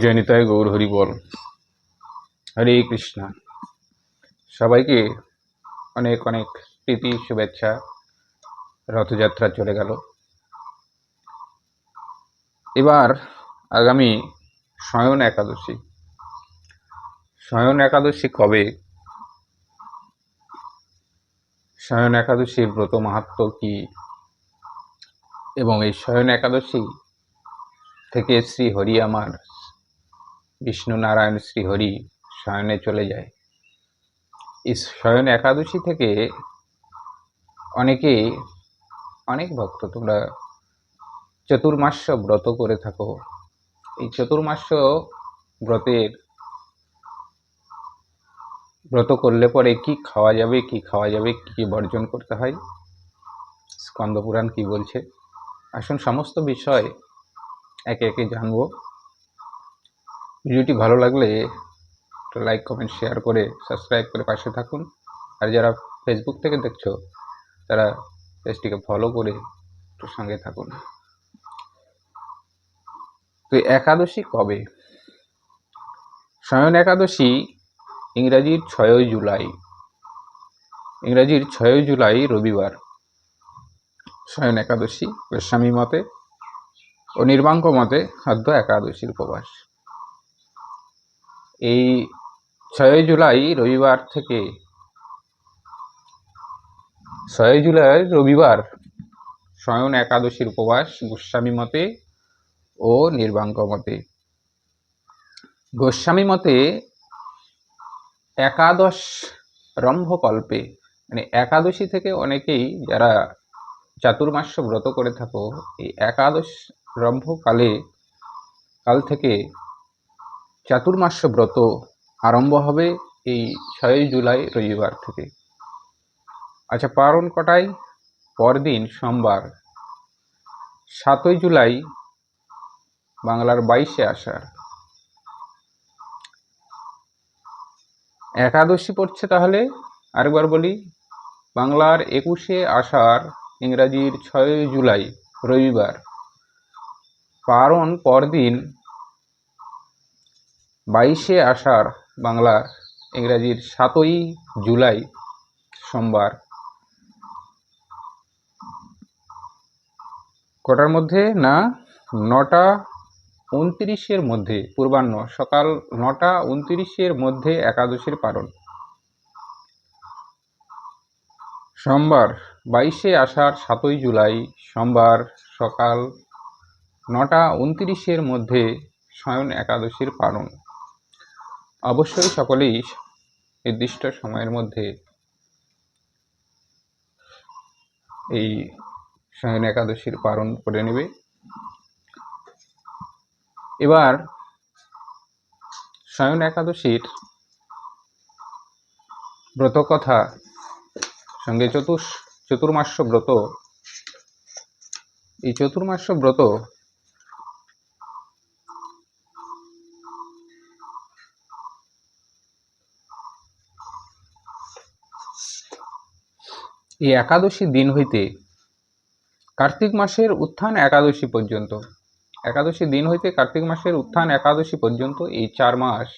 জনিতায় গৌর হরি বল। হরে কৃষ্ণ। সবাইকে অনেক অনেক প্রীতি, শুভেচ্ছা। রথযাত্রা চলে গেল। এবার আগামী শয়ন একাদশী। স্বয়ন একাদশী কবে? শয়ন একাদশীর ব্রত মাহাত্ম কি? এবং এই শয়ন একাদশী থেকে শ্রী হরি আমার বিষ্ণু নারায়ণ শ্রীহরি শয়নে চলে যায়। এই শয়ন একাদশী থেকে অনেকে অনেক ভক্ত তোমরা চতুর্মাস্য ব্রত করে থাকো। এই চতুর্মাস্য ব্রতের, ব্রত করলে পরে কি খাওয়া যাবে, কি খাওয়া যাবে, কি বর্জন করতে হয়? স্কন্দপুরাণ কি বলছে? আসুন সমস্ত বিষয় একে একে জানব। ভিডিওটি ভালো লাগলে একটা লাইক কমেন্ট শেয়ার করে সাবস্ক্রাইব করে পাশে থাকুন। আর যারা ফেসবুক থেকে দেখছ, তারা পেজটিকে ফলো করে একটু সঙ্গে থাকুন। তো একাদশী কবে? শয়ন একাদশী ইংরাজির ছয়ই জুলাই। ইংরাজির ছয়ই জুলাই রবিবার। শয়ন একাদশী, গোস্বামী মতে ও নির্বাঙ্ক মতে খাদ্য একাদশীর উপবাস। এই ছয়ই জুলাই রবিবার থেকে ছয়ই জুলাই রবিবার শয়ন একাদশীর উপবাস, গোস্বামী মতে ও নির্বাঙ্ক মতে। গোস্বামী মতে একাদশ রম্ভকল্পে মানে একাদশী থেকে অনেকেই যারা চাতুর্মাস্য ব্রত করে থাকো, এই একাদশ রম্ভকালে কাল থেকে চাতুর্মাস্য ব্রত আরম্ভ হবে এই ছয়ই জুলাই রবিবার থেকে। আচ্ছা পারণ কটায়? পরদিন সোমবার। সাতই জুলাই বাংলার বাইশে আষাঢ়। একাদশী পড়ছে তাহলে? আরেকবার বলি, বাংলার একুশে আষাঢ়, ইংরাজির ছয়ই জুলাই রবিবার। পারণ পরদিন বাইশে আষাঢ় বাংলার ইংরাজির সাতই জুলাই সোমবার। কটার মধ্যে না? নটা উনত্রিশের মধ্যে, পূর্বাহ্ন, সকাল নটা উনত্রিশের মধ্যে একাদশীর পারণ সোমবার, বাইশে আষাঢ়, সাতই জুলাই, সোমবার, সকাল নটা উনত্রিশের মধ্যে শয়ন একাদশীর পালন। অবশ্যই সকলেই নির্দিষ্ট সময়ের মধ্যে এই শয়ন একাদশীর পালন করে নেবে। এবার শয়ন একাদশীর ব্রত কথা সঙ্গে চতুর্শ চতুর্মাস্য ব্রত। এই চতুর্মাস্য ব্রত এই একাদশী দিন হইতে কার্তিক মাসের উত্থান একাদশী পর্যন্ত। একাদশী দিন হইতে কার্তিক মাসের উত্থান একাদশী পর্যন্ত এই চার মাস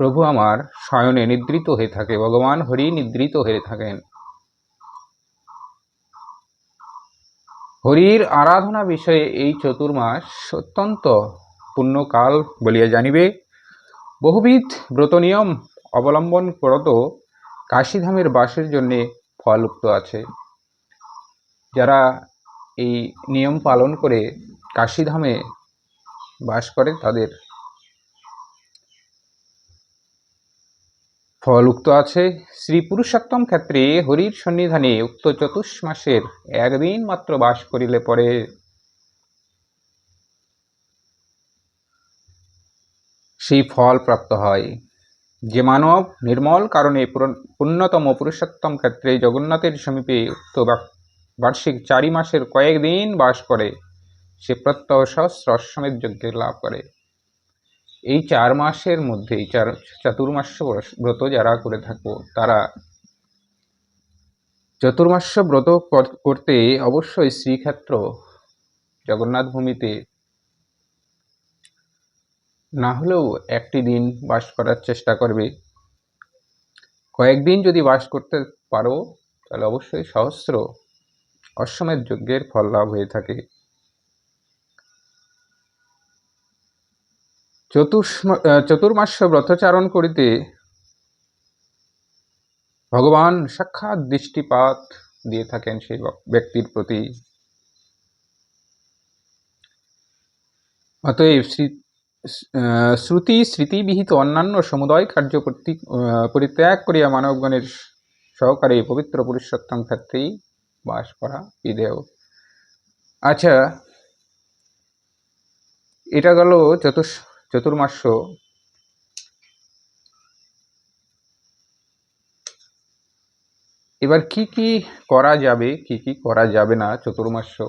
প্রভু আমার শয়নে নিদ্রিত হয়ে থাকে, ভগবান হরি নিদ্রিত হয়ে থাকেন। হরির আরাধনা বিষয়ে এই চতুর্মাস অত্যন্ত পুণ্যকাল বলিয়া জানিবে। বহুবিধ ব্রত নিয়ম অবলম্বন করত কাশীধামের বাসের জন্যে ফলউক্ত আছে। যারা এই নিয়ম পালন করে কাশীধামে বাস করে, তাদের ফল উক্ত আছে। শ্রী পুরুষোত্তম ক্ষেত্রে হরির সন্নিধানে উক্ত চতুষ্মাসের একদিন মাত্র বাস করিলে পরে সেই ফল প্রাপ্ত হয়। যে মানব নির্মল, কারণে পুর- পুণ্যতম পুরুষোত্তম ক্ষেত্রে জগন্নাথের সমীপে উক্ত বার্ষিক চারি মাসের কয়েকদিন বাস করে। সে প্রত্যহ সহস্র অশ্বমেধ যজ্ঞের লাভ করে। এই চার মাসের মধ্যে চার চাতুর্মাস্য ব্রত যারা করে থাকো, তারা চতুর্মাস্য ব্রত করতে অবশ্যই শ্রীক্ষেত্র জগন্নাথ ভূমিতে না হলেও একটি দিন বাস করার চেষ্টা করবে। কয়েকদিন যদি বাস করতে পারো, তাহলে অবশ্যই সহস্র অশ্বমেধ যজ্ঞের ফল লাভ হয়ে থাকে। চতুর্ম চতুর্মাস্য ব্রতচারণ করিতে ভগবান সাক্ষাৎ দৃষ্টিপাত দিয়ে থাকেন সেই ব্যক্তির প্রতি। অতএব শ্রী শ্রুতি স্মৃতিবিহিত অন্যান্য সমুদয় কার্য প্রতি- পরিত্যাগ করিয়া মানবগণের সহকারে পবিত্র পুরুষোত্তম ক্ষেত্রেই বাস করা বিধেয়। আচ্ছা এটা গেল চতুর্স চতুর্মাস্য। এবার কি কি করা যাবে, কি কি করা যাবে না চতুর্মাস্য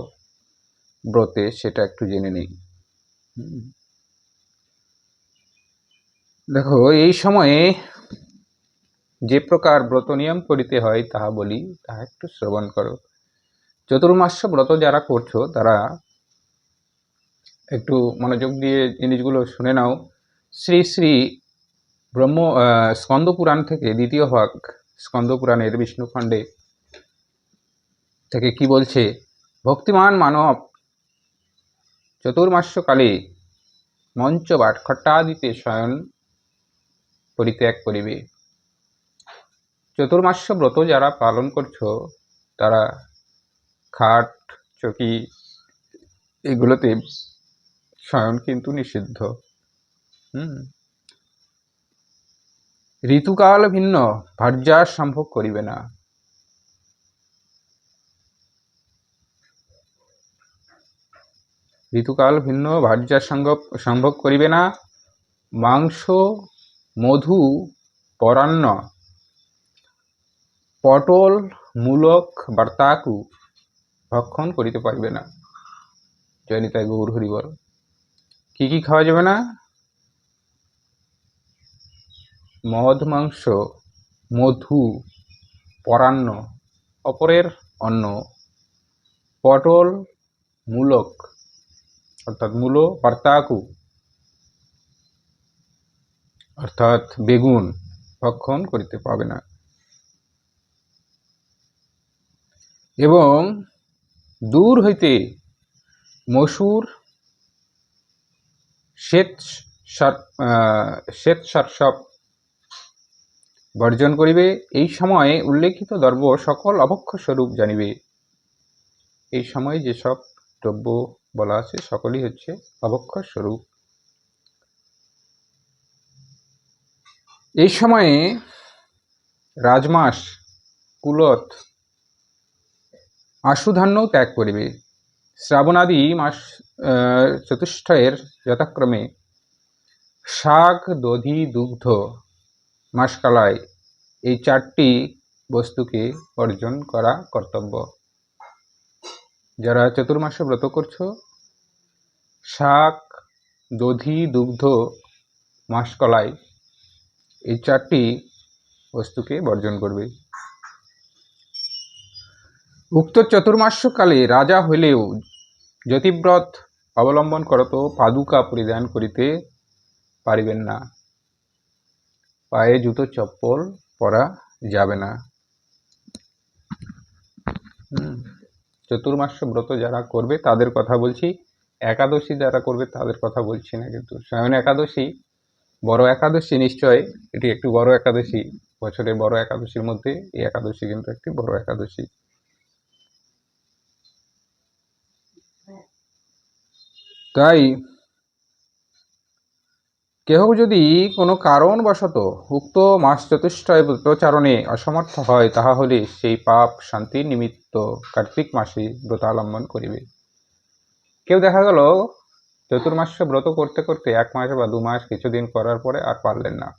ব্রতে সেটা একটু জেনে নিই। দেখো এই সময়ে যে প্রকার ব্রত নিয়ম করিতে হয় তাহা বলি তাহা একটু শ্রবণ করো। চতুর্মাস্য ব্রত যারা করছ তারা একটু মনোযোগ দিয়ে জিনিসগুলো শুনে নাও। শ্রী শ্রী ব্রহ্ম আহ, স্কন্দ পুরাণ থেকে দ্বিতীয় ভাগ স্কন্দ পুরাণের বিষ্ণুখণ্ডে থেকে কি বলছে ভক্তিমান মানব চতুর্মাস্যকালে মঞ্চ বা খট্টাদিতে শয়ন পরিত্যাগ করিবে। চতুর্মাস্য ব্রত যারা পালন করছ, তারা খাট, চকি এগুলোতে শয়ন কিন্তু নিষিদ্ধ। হুম। ঋতুকাল ভিন্ন ভার্যাস সম্ভব করিবে না। ঋতুকাল ভিন্ন ভার্যাস সম্ভব সম্ভব করিবে না। মাংস মধু পরান্ন। পটল, মূলক, বার্তাকু ভক্ষণ করিতে পারিবে না। জয়নিতাই গৌর হরিবল কি কি খাওয়া যাবে না? মদ, মাংস, মধু, পরান্ন, অপরের অন্ন। পটল, মূলক, অর্থাৎ মূল পার্তাকু অর্থাৎ বেগুন ভক্ষণ করিতে পাবে না। এবং দূর হইতে মসুর শ্বেত শ্বেত সরসব বর্জন করিবে। এই সময়ে উল্লেখিত দ্রব্য সকল অবক্ষ স্বরূপ জানিবে। এই সময়ে যেসব দ্রব্য বলা আছে, সকলই হচ্ছে অবক্ষ স্বরূপ। এই সময়ে রাজমাস কুলত আশুধান্য ত্যাগ করিবে। শ্রাবণাদি মাস আহ, চতুষ্টয়ের যথাক্রমে শাক দধি দুগ্ধ মাসকালায় এই চারটি বস্তুকে অর্জন করা কর্তব্য। যারা চতুর্মাসে ব্রত করছ শাক দধি দুগ্ধ মাসকলাই এই চারটি বস্তুকে বর্জন করবে উক্ত চতুর্মাস্যকালে রাজা হইলেও জ্যোতিব্রত অবলম্বন করত, পাদুকা পরিধান করিতে পারিবেন না পায়ে জুতো চপ্পল পরা যাবে না। চতুর্মাস্য ব্রত যারা করবে তাদের কথা বলছি, একাদশী যারা করবে তাদের কথা বলছি না কিন্তু স্বয়ং একাদশী বড় একাদশী নিশ্চয় এটি একটি বড় একাদশী, বছরের বড় একাদশীর মধ্যে এই একাদশী কিন্তু একটি বড় একাদশী। তাই, কেহ যদি কোনো কারণবশত উক্ত মাস চতুষ্টয় ব্রতচারণে অসমর্থ হয় তাহা হলে সেই পাপ শান্তির নিমিত্ত কার্তিক মাসে ব্রতাবলম্বন করিবে। কেউ দেখা গেল চতুর্মাস্য ব্রত করতে করতে এক মাস বা দু মাস কিছুদিন করার পরে আর পারলেন না,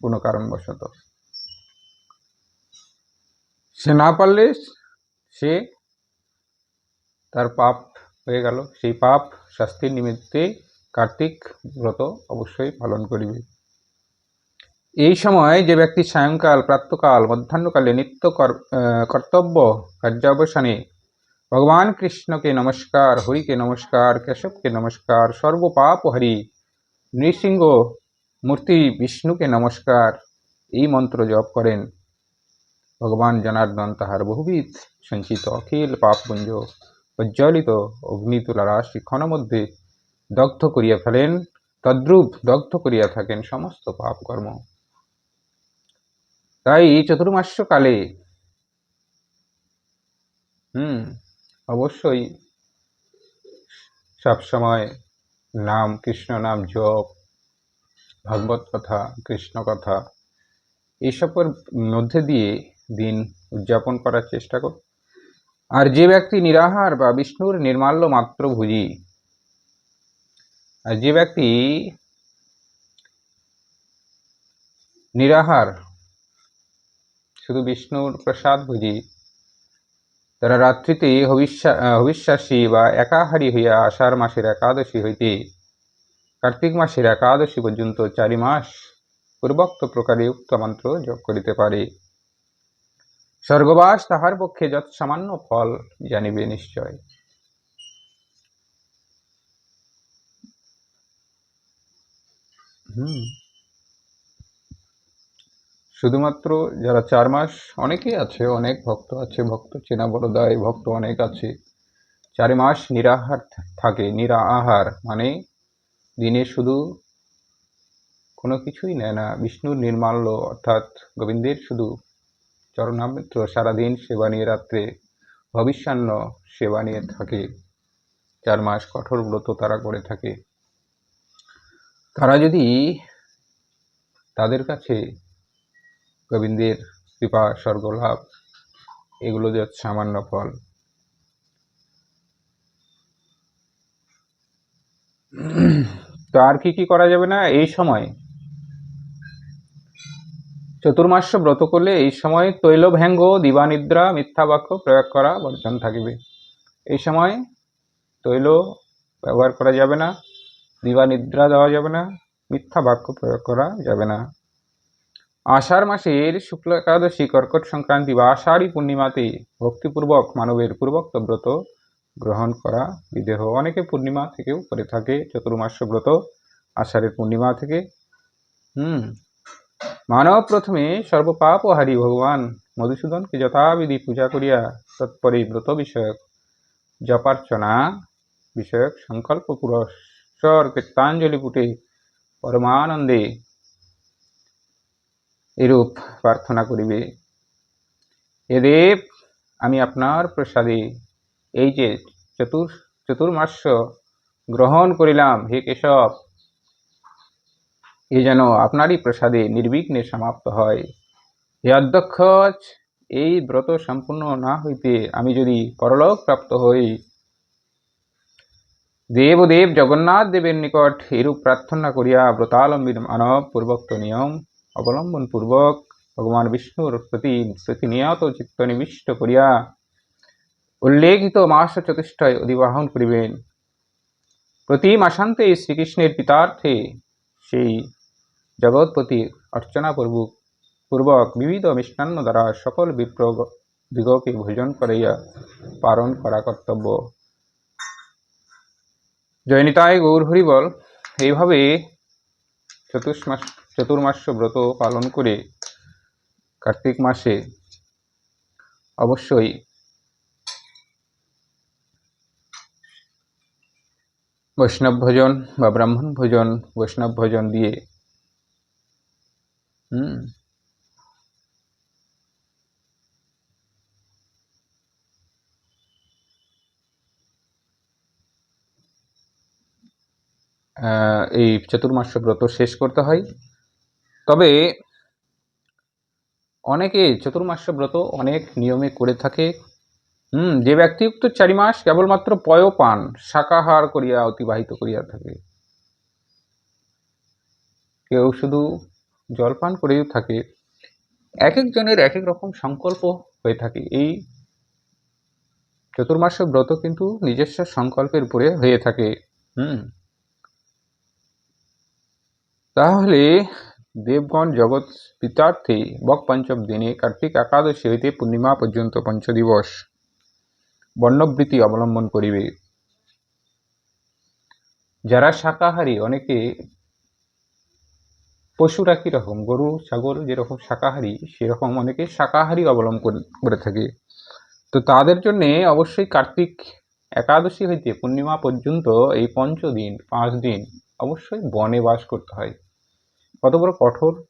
কোনো কারণবশত। সে না পারলে সে তার পাপ হয়ে গেল। সেই পাপ শাস্তির নিমিত্তে কার্তিক ব্রত অবশ্যই পালন করিবে। এই সময় যে ব্যক্তি সায়ংকাল, প্রাতকাল, মধ্যাহ্নকালে নিত্য কর্তব্য, কার্যাবসানে ভগবান কৃষ্ণকে নমস্কার, হরিকে নমস্কার, কেশবকে নমস্কার, সর্বপাপ হরি, নৃসিংহ মূর্তি বিষ্ণুকে নমস্কার, এই মন্ত্র জপ করেন। ভগবান জনার্দন তাহার বহুবিধ সঞ্চিত অখিল পাপপুঞ্জ, প্রজ্বলিত অগ্নিতুলা রাশি ক্ষণমধ্যে দগ্ধ করিয়া ফেলেন, তদ্রূপ দগ্ধ করিয়া থাকেন সমস্ত পাপ কর্ম তাই চতুর্মাস্যকালে হুম অবশ্যই সবসময় নাম কৃষ্ণ নাম জপ, ভাগবত কথা, কৃষ্ণ কথা এইসবের মধ্যে দিয়ে দিন উদযাপন করার চেষ্টা কর আর যে ব্যক্তি নিরাহার বা বিষ্ণুর নির্মাল্য মাত্র ভুজি আর যে ব্যক্তি নিরাহার, শুধু বিষ্ণুর প্রসাদ ভুজি তারা রাত্রিতে হবিষ্যা হবিশ্বাসী বা একাহারী হইয়া আষাঢ় মাসের একাদশী হইতে কার্তিক মাসের একাদশী পর্যন্ত চারি মাস পূর্বোক্ত প্রকারে উক্ত মন্ত্র জপ করিতে পারে। স্বর্গবাস তাহার পক্ষে যত সামান্য ফল জানিবে নিশ্চয়। হুম। শুধুমাত্র যারা চার মাস, অনেকেই আছে, অনেক ভক্ত আছে, ভক্ত চেনা বড় দায় ভক্ত অনেক আছে। চার মাস নিরাহার থাকে, নিরাহার মানে দিনে শুধু কোনো কিছুই নেয় না। বিষ্ণুর নির্মাল্য, অর্থাৎ গোবিন্দের শুধু চরণামৃত্র সারাদিন সেবা নিয়ে রাত্রে ভবিষ্যান্ন সেবা নিয়ে থাকে। চার মাস কঠোর ব্রত তারা করে থাকে। তারা যদি তাদের কাছে গোবিন্দের কৃপা, স্বর্গলাভ, এগুলো যে সামান্য ফল। তো আর কি কি করা যাবে না? এই সময় চতুর্মাস্য ব্রত করলে এই সময় তৈল তৈলভ্যাঙ্গ, দিবানিদ্রা, মিথ্যা বাক্য প্রয়োগ করা বর্জন থাকিবে। এই সময় তৈল ব্যবহার করা যাবে না, দিবানিদ্রা দেওয়া যাবে না, মিথ্যা বাক্য প্রয়োগ করা যাবে না। আষাঢ় মাসের শুক্ল একাদশী কর্কট সংক্রান্তি বা আষাঢ়ী পূর্ণিমাতে ভক্তিপূর্বক মানবের পূর্বোক্ত ব্রত গ্রহণ করা বিদেহ। অনেকে পূর্ণিমা থেকেও করে থাকে চতুর্মাস্য ব্রত আষাঢ়ের পূর্ণিমা থেকে। হুম। মানব প্রথমে সর্বপাপ হারি ভগবান মধুসূদনকে যথাবিধি পূজা করিয়া তৎপরে ব্রত বিষয়ক জপার্চনা বিষয়ক সংকল্প পুরস্বর কীর্তাঞ্জলি পুটে পরমানন্দে এরূপ প্রার্থনা করিবে। এ দেব আমি আপনার প্রসাদে এই যে চতুর, চতুর্মাস্য গ্রহণ করিলাম, হে কেশব, এ যেন আপনারই প্রসাদে নির্বিঘ্নে সমাপ্ত হয়। হে অধ্যক্ষ, এই ব্রত সম্পূর্ণ না হইতে আমি যদি পরলোক প্রাপ্ত হই, দেবদেব জগন্নাথ দেবের নিকট এরূপ প্রার্থনা করিয়া ব্রতালম্বীর মানব পূর্বোক্ত নিয়ম অবলম্বন পূর্বক ভগবান বিষ্ণুর প্রতি প্রতিনিয়ত চিত্ত নিবিষ্ট করিয়া উল্লেখিত মাস চতুষ্টয় অধিবাহন করিবেন। প্রতি মাসান্তে শ্রীকৃষ্ণের পিতার্থে সেই জগৎপতি অর্চনা পূর্বক পূর্বক বিবিধ মিষ্টান্ন দ্বারা সকল বিপ্র দিগকে ভোজন করাইয়া পালন করা কর্তব্য। জয়নিতায় গৌর হরিবল এইভাবে চতুর্মাস চতুর্মাস্য ব্রত পালন করে কার্তিক মাসে অবশ্যই বৈষ্ণব ভোজন বা ব্রাহ্মণ ভোজন, বৈষ্ণব ভোজন দিয়ে এই চতুর্মাস্য ব্রত শেষ করতে হয়। তবে অনেকে চতুর্মাস্য ব্রত অনেক নিয়মে করে থাকে। হুম, যে ব্যক্তি উক্ত চারি মাস কেবলমাত্র পয় পান, শাকাহার করিয়া অতিবাহিত করিয়া থাকে। কেউ শুধু জলপান করেও থাকে। এক একজনের এক এক রকম সংকল্প হয়ে থাকে। এই চতুর্মাস্য ব্রত কিন্তু নিজস্ব সংকল্পের উপরে হয়ে থাকে। হুম। তাহলে দেবগণ জগৎ পিতার্থে বক পঞ্চম দিনে কার্তিক একাদশী হইতে পূর্ণিমা পর্যন্ত পঞ্চদিবস। বর্ণবৃত্তি অবলম্বন করিবে। যারা শাকাহারী, অনেকে পশুরা কীরকম গরু, ছাগল যেরকম শাকাহারি, সেরকম অনেকে শাকাহারি অবলম্বন করে- করে থাকে। তো তাদের জন্যে অবশ্যই কার্তিক একাদশী হইতে পূর্ণিমা পর্যন্ত এই পঞ্চদিন পাঁচ দিন অবশ্যই বনে বাস করতে হয়। কত বড় কঠোর?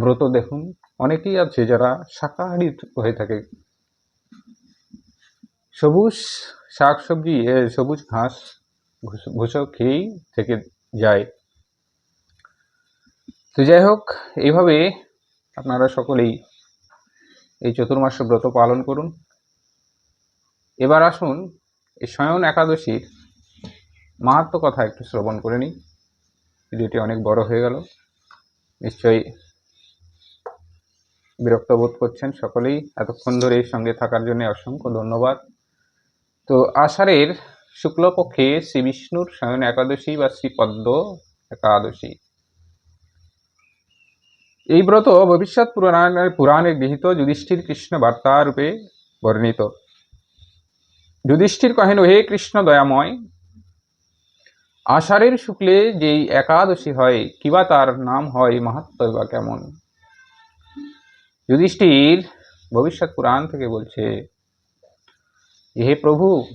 ব্রত দেখুন। অনেকেই আছে যারা শাকাহারি হয়ে থাকে। সবুজ শাক সবজি সবুজ ঘাস, ঘুষ- খেয়েই থেকে যায়। তো যাই হোক, এইভাবে আপনারা সকলেই এই চতুর্মাস ব্রত পালন করুন। এবার আসুন এই স্বয়ন একাদশীর মাহাত্ম কথা একটু শ্রবণ করে নিই। ভিডিওটি অনেক বড় হয়ে গেল। নিশ্চয়ই বিরক্ত বোধ করছেন সকলেই। এতক্ষণ ধরে সঙ্গে থাকার জন্য অসংখ্য ধন্যবাদ। তো আষাঢ়ের শুক্লপক্ষে শ্রী বিষ্ণুর স্বয়ন একাদশী বা শ্রীপদ্ম একাদশী। এই ব্রত ভবিষ্যৎ পুরাণের পুরাণে গৃহীত যুধিষ্ঠির কৃষ্ণ বার্তা রূপে বর্ণিত। যুধিষ্ঠির কহেন, হে কৃষ্ণ দয়াময় আষাঢ়ের শুক্লে যেই একাদশী হয়, কিবা তার নাম হয় মাহাত্ম বা কেমন? যুধিষ্ঠির ভবিষ্যৎ পুরাণ থেকে বলছে, হে প্রভু,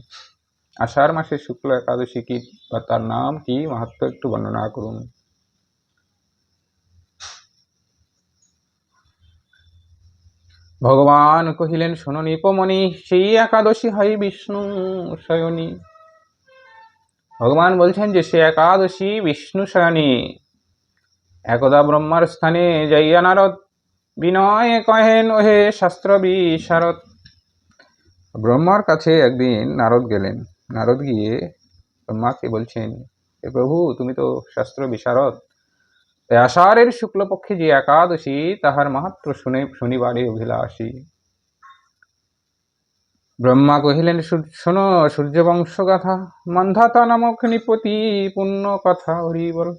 আষাঢ় মাসের শুক্ল একাদশী কি বা তার নাম কি মাহাত্ম একটু বর্ণনা করুন। ভগবান কহিলেন, শোনো নিপমণি, সেই একাদশী হয় বিষ্ণু, শয়নী। ভগবান বলছেন যে সে একাদশী বিষ্ণু শয়নী। একদা ব্রহ্মার স্থানে যাইয়া নারদ বিনয় কহেন, ওহে শাস্ত্র বিশারদ ব্রহ্মার কাছে একদিন নারদ গেলেন। নারদ গিয়ে ব্রহ্মাকে বলছেন, হে প্রভু, তুমি তো শাস্ত্র বিশারদ আষাঢ়ের শুক্লপক্ষে যে একাদশী, তাহার মাত্র শুনে শনিবারে অভিলাষী। ব্রহ্মা কহিলেন "সূর- শোনো সূর্যবংশ গাথা মন্ধাতা নামক নিপতি পুণ্য কথা হরি বল।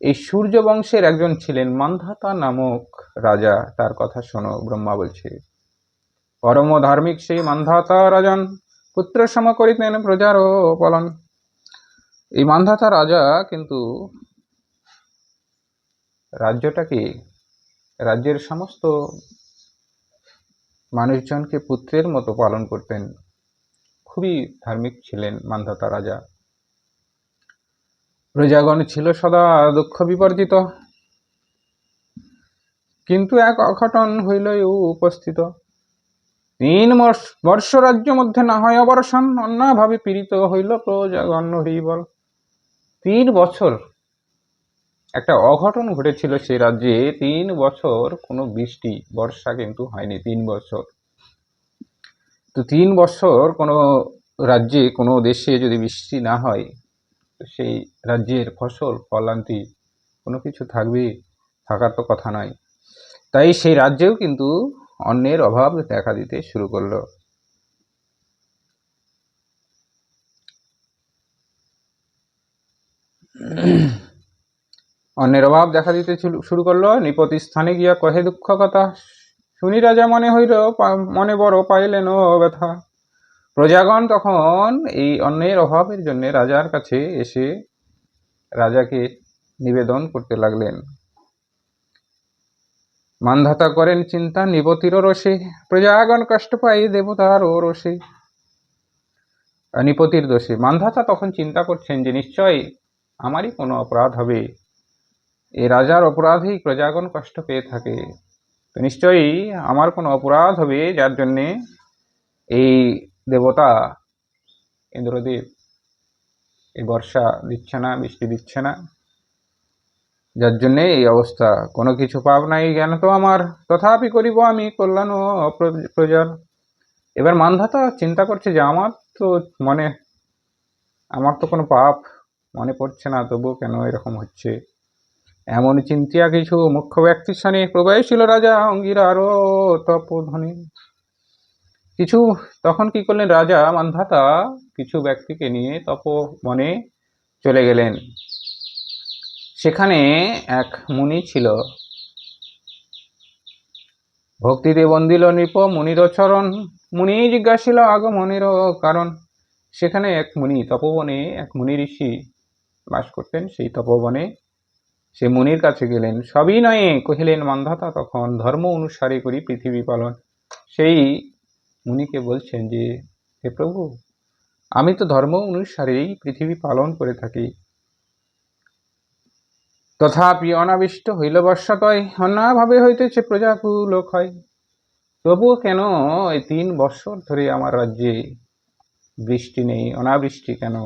এই সূর্য বংশের একজন ছিলেন মান্ধাতা নামক রাজা, তার কথা শোনো, ব্রহ্মা বলছে। পরম ধার্মিক সেই মান্ধাতা রাজন পুত্র সম করিতেন প্রজার পালন এই মান্ধাতা রাজা কিন্তু রাজ্যটাকে, রাজ্যের সমস্ত মানুষজনকে পুত্রের মতো পালন করতেন। খুবই ধার্মিক ছিলেন মান্ধাতা রাজা। প্রজাগণ ছিল সদা দুঃখ বিবর্জিত। কিন্তু এক অঘটন হইল উপস্থিত। তিন বর্ষ- রাজ্য মধ্যে না হয় অবর্ষণ, অন্যভাবে পীড়িত হইল প্রজাগণ হরিবল। তিন বছর একটা অঘটন ঘটেছিল সেই রাজ্যে। তিন বছর কোনো বৃষ্টি, বর্ষা কিন্তু হয়নি তিন বছর। তো তিন বছর কোনো রাজ্যে, কোনো দেশে যদি বৃষ্টি না হয় সেই রাজ্যের ফসল, ফলান্তি কোনো কিছু থাকবে, থাকার তো কথা নয়। তাই সেই রাজ্যেও কিন্তু অন্যের অভাব দেখা দিতে শুরু করল। অন্যের অভাব দেখা দিতে শুরু- করল। নিপতি স্থানে গিয়া কহে, দুঃখ কথা। শুনি রাজা, মনে হইল মনে বড় পাইলেন ব্যথা। প্রজাগণ তখন এই অন্যের অভাবের জন্য রাজার কাছে এসে রাজাকে নিবেদন করতে লাগলেন। মানধাতা করেন চিন্তা নিপতির রসে প্রজাগণ কষ্ট পাই দেবতার ও রসে নিপতির দোষে। মানধাতা তখন চিন্তা করছেন যে, নিশ্চয় আমারই কোনো অপরাধ হবে? এই রাজার অপরাধেই প্রজাগণ কষ্ট পেয়ে থাকে। তো নিশ্চয়ই আমার কোনো অপরাধ হবে যার জন্যে এই দেবতা ইন্দ্রদেব এই বর্ষা দিচ্ছে না, বৃষ্টি দিচ্ছে না। যার জন্যে এই অবস্থা। কোনো কিছু পাপ নাই জ্ঞান তো আমার। তথাপি করিব আমি কল্যাণ ও প্রজার এবার মানধাতা চিন্তা করছে যে আমার তো মনে, আমার তো কোনো পাপ মনে পড়ছে না, তবুও কেন এরকম হচ্ছে? এমন চিন্তিয়া কিছু মুখ্য ব্যক্তির সামনে প্রবাহী রাজা অঙ্গিরা আরও তপধ্বনি কিছু তখন কি করলেন? রাজা মান্ধাতা কিছু ব্যক্তিকে নিয়ে তপবনে চলে গেলেন। সেখানে এক মুনি ছিল। ভক্তিতে বন্দিল নৃপ মুনির চরণ মুনি জিজ্ঞাসিল আগমনের কারণ। সেখানে এক মুনি তপবনে, এক মুনি ঋষি বাস করতেন। সেই তপবনে সে মুনির কাছে গেলেন। সবই নয়ে, কহিলেন, মান্ধাতা, তখন ধর্ম অনুসারে করি পৃথিবী পালন। সেই মুনিকে বলছেন যে, হে প্রভু, আমি তো ধর্ম অনুসারেই পৃথিবী পালন করে থাকি। তথাপি অনাবিষ্ট হইল বর্ষাতয় অন্যাভাবে হইতেছে প্রজাকুল হয়। তবুও কেন এই তিন বছর ধরে আমার রাজ্যে বৃষ্টি নেই, অনাবৃষ্টি কেন?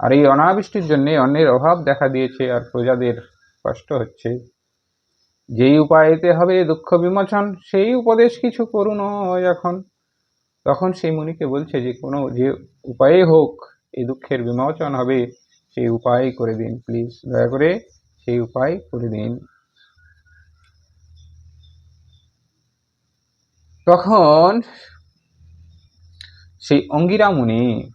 আর এই অনাবৃষ্টির জন্য অন্যের অভাব দেখা দিয়েছে আর প্রজাদের কষ্ট হচ্ছে। যেই উপায়েতে হবে দুঃখ বিমোচন, সেই উপদেশ কিছু করুন এখন। তখন সেই মুনিকে বলছে যে, কোনো যে উপায়ে হোক, এই দুঃখের বিমোচন হবে, সেই উপায় করে দিন প্লিজ দয়া করে সেই উপায় করে দিন। তখন সেই অঙ্গিরা মুনি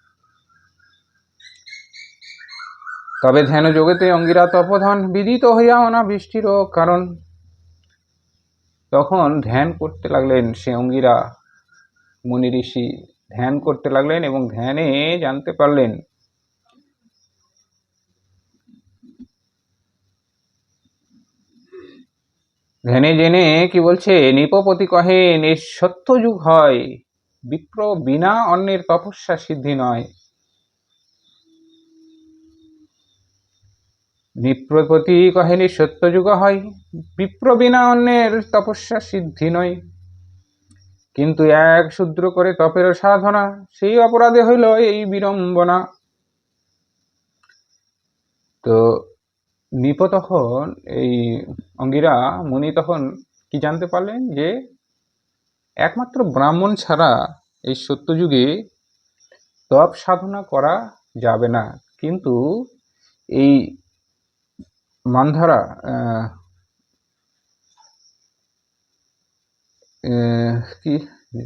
তবে ধ্যান যোগেতে অঙ্গিরা তপধন বিদিত হইয়া অনা বৃষ্টিরও কারণ। তখন ধ্যান করতে লাগলেন সে অঙ্গিরা। মুনি ঋষি ধ্যান করতে লাগলেন এবং ধ্যানে জানতে পারলেন। ধ্যানে জেনে কি বলছে, নিপপতি কহেন এ সত্য যুগ হয়। বিপ্র বিনা অন্যের তপস্যা সিদ্ধি নয়। নিপ্রপতি কহেনি, সত্যযুগ হয়। বিপ্র বিনা অন্যের তপস্যা সিদ্ধি নয়। কিন্তু এক শূদ্র করে তপের সাধনা, সেই অপরাধে হইল এই বিড়ম্বনা। তো নিপ তখন এই অঙ্গিরা মুনি তখন কি জানতে পারলেন যে, একমাত্র ব্রাহ্মণ ছাড়া এই সত্যযুগে তপ সাধনা করা যাবে না। কিন্তু এই মানধারা কি?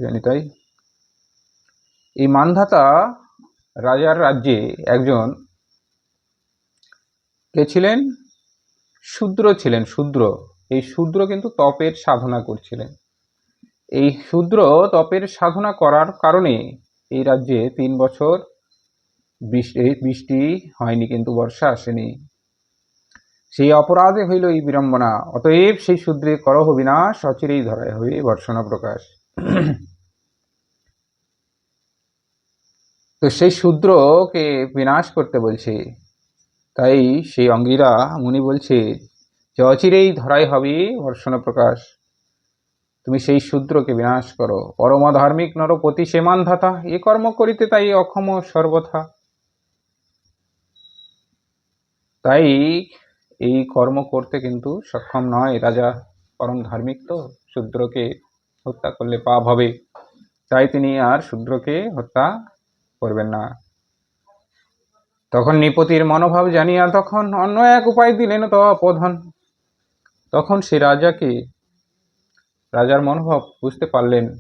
জানি তাই? এই মানধাতা রাজার রাজ্যে একজন কে ছিলেন? শূদ্র ছিলেন, শূদ্র। এই শূদ্র কিন্তু তপের সাধনা করছিলেন। এই শূদ্র তপের সাধনা করার কারণে এই রাজ্যে তিন বছর বৃষ্টি বৃষ্টি হয়নি, কিন্তু বর্ষা আসেনি। সেই অপরাধে হইল এই বিড়ম্বনা। অতএব সেই শূদ্রে করহ বিনাশ, অচিরেই ধরায় হবে বর্ষণা প্রকাশ। তো সেই শূদ্রকে বিনাশ করতে বলছে। তাই সেই অঙ্গিরা মুনি বলছে যে, অচিরেই ধরাই হবে ভর্ষণ প্রকাশ। তুমি সেই শূদ্রকে বিনাশ করো। পরম ধার্মিক নরপতি সেমান ধাতা, এ কর্ম করিতে তাই অক্ষম সর্বথা। তাই এই কর্ম করতে কিন্তু সক্ষম নয়। রাজা পরম ধার্মিক তো, শূদ্রকে হত্যা করলে পাপ হবে। তাই তিনি আর শূদ্রকে হত্যা করবেন না। তখন নিপতির মনোভাব জানিয়া তখন অন্য এক উপায় দিলেন তো অপধন তখন সে রাজাকে, রাজার মনোভাব বুঝতে পারলেন।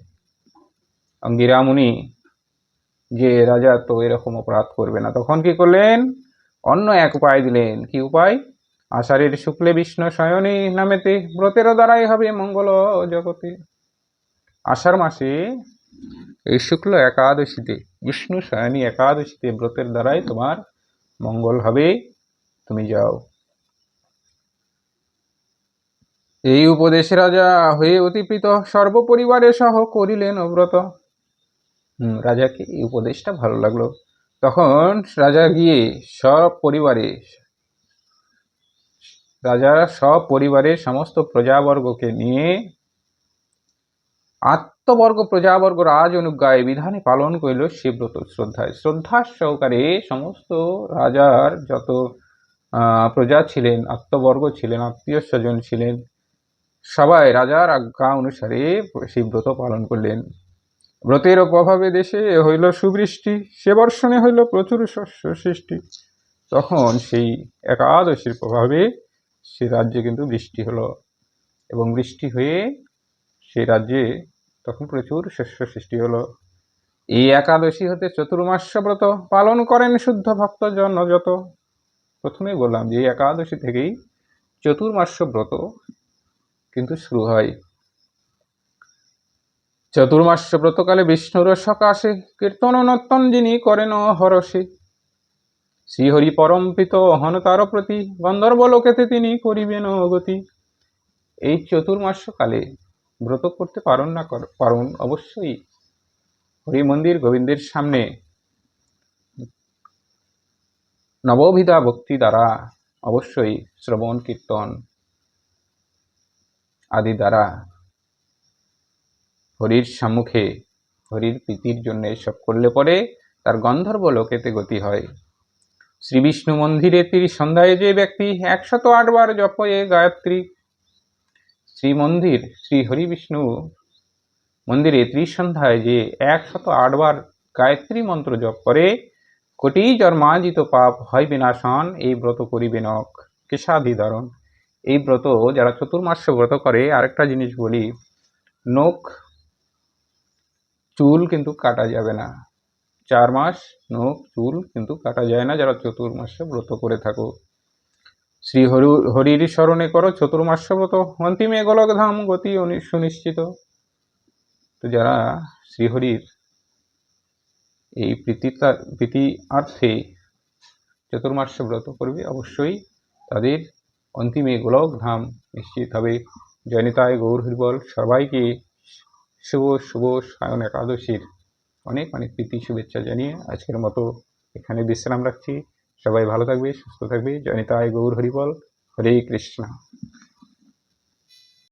অঙ্গিরামুনি, যে রাজা তো এরকম অপরাধ করবে না। তখন কি করলেন? অন্য এক উপায় দিলেন। কি উপায়? আষাঢ়ের শুক্লে বিষ্ণু শয়নী নামেতে ব্রতেরও দ্বারাই হবে মঙ্গল জগতে। আষাঢ় মাসে এই শুক্ল একাদশীতে, বিষ্ণু শয়নী একাদশীতে ব্রতের দ্বারাই তোমার মঙ্গল হবে। তুমি যাও। এই উপদেশে রাজা হয়ে অতিপ্রিত সর্বপরিবারে সহ করিলেন ব্রত। হুম রাজাকে এই উপদেশটা ভালো লাগল। তখন রাজা গিয়ে সব পরিবারে রাজা সব পরিবারের সমস্ত প্রজাবর্গকে নিয়ে আত্মবর্গ, প্রজাবর্গ, রাজ অনুজ্ঞায় বিধানে পালন করিল সে ব্রত শ্রদ্ধায়। শ্রদ্ধা সহকারে সমস্ত রাজার যত প্রজা ছিলেন, আত্মবর্গ ছিলেন, আত্মীয় স্বজন ছিলেন, সবাই রাজার আজ্ঞা অনুসারে সেই ব্রত পালন করলেন। ব্রতের প্রভাবে দেশে হইল সুবৃষ্টি, সে বর্ষণে হইল প্রচুর শস্য সৃষ্টি। তখন সেই একাদশীর প্রভাবে সে রাজ্যে কিন্তু বৃষ্টি হলো এবং বৃষ্টি হয়ে সেই রাজ্যে তখন প্রচুর শস্য সৃষ্টি হলো। এই একাদশী হতে চতুর্মাস্য ব্রত পালন করেন শুদ্ধ ভক্তজন যত প্রথমেই বললাম যে এই একাদশী থেকেই চতুর্মাস্য ব্রত কিন্তু শুরু হয়। চতুর্মাস্য ব্রতকালে বিষ্ণুর সকাশে কীর্তন নর্তন যিনি করেন হরসে শ্রীহরি পরমপিত তার প্রতি গন্ধর্ব লোকেতে তিনি করিবেন অগতি। এই চতুর্মাসকালে ব্রত করতে পারুন না পারুন অবশ্যই। হরি মন্দির গোবিন্দের সামনে নববিধা ভক্তি দ্বারা অবশ্যই শ্রবণ, কীর্তন আদি দ্বারা হরির সম্মুখে, হরির প্রীতির জন্য এসব করলে পরে তার গন্ধর্ব লোকেতে গতি হয়। শ্রী বিষ্ণু মন্দিরে তীর সন্ধ্যায় যে ব্যক্তি একশত আটবার জপয়ে গায়ত্রী। শ্রী মন্দির শ্রী হরি বিষ্ণু মন্দিরে ত্রিসন্ধ্যায় যে একশত আটবার গায়ত্রী মন্ত্র জপ করে কোটি জন্মাজিত পাপ হয় বিনাশন, এই ব্রত করিবে নক কেশাধিধরণ। এই ব্রত যারা চতুর্মাস্য ব্রত করে, আরেকটা জিনিস বলি, নখ, চুল কিন্তু কাটা যাবে না। চার মাস নখ, চুল কিন্তু কাটা যায় না, যারা চতুর্মাসে ব্রত করে থাকো। শ্রী হরি, হরির স্মরণে করো চতুর্মাস্য ব্রত অন্তিমে গোলক ধাম গতি সুনিশ্চিত। তো যারা শ্রীহরির এই প্রীতিতা, প্রীতি অর্থে চতুর্মাস্য ব্রত করবে, অবশ্যই তাদের অন্তিমে গোলক ধাম নিশ্চিত হবে। জয়নিতায় গৌর হরিবল, সবাইকে শুভ শুভ সায়ন একাদশীর। অনেক অনেক প্রীতি, শুভেচ্ছা জানিয়ে আজকের মতো এখানে বিশ্রাম রাখছি। সবাই ভালো থাকবে, সুস্থ থাকবে। জয়নিতায় গৌর, হরিবল। হরে কৃষ্ণ।